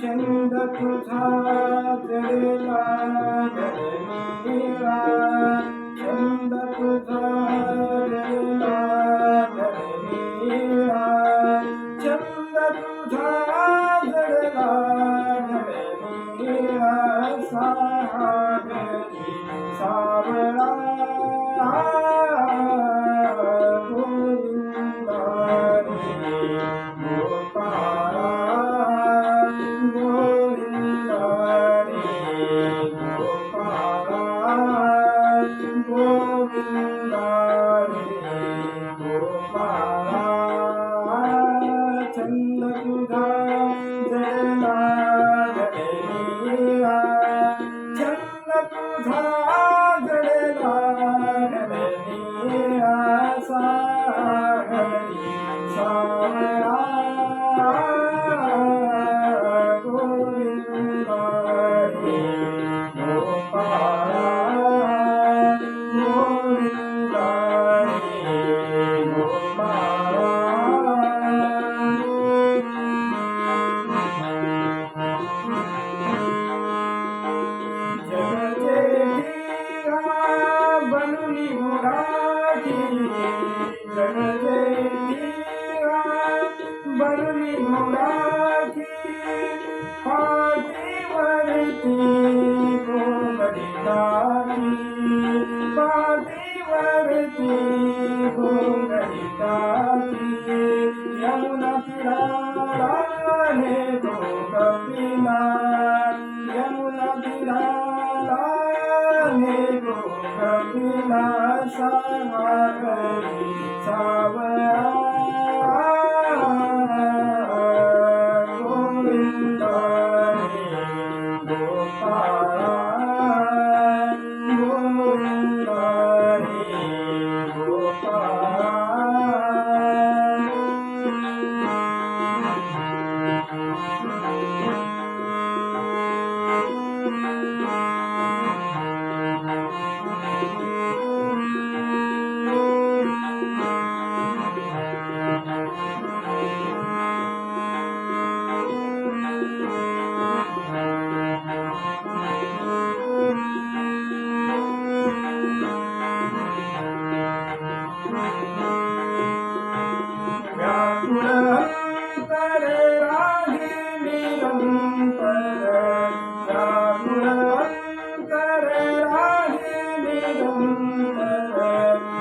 छंद तुझा जडला धरणीला oh Alhamdulillah. உடாகி கணதேரா பருமி உடாகி பாட்டி வருத்தி கோமடிதாரி பாட்டி வருத்தி கோ Kapila Happy Masa Hari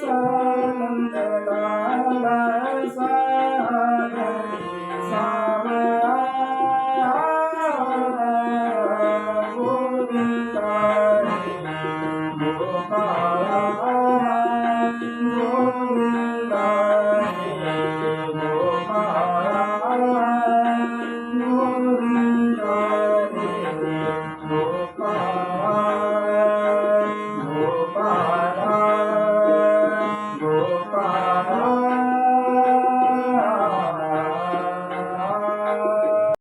sa nam ta ta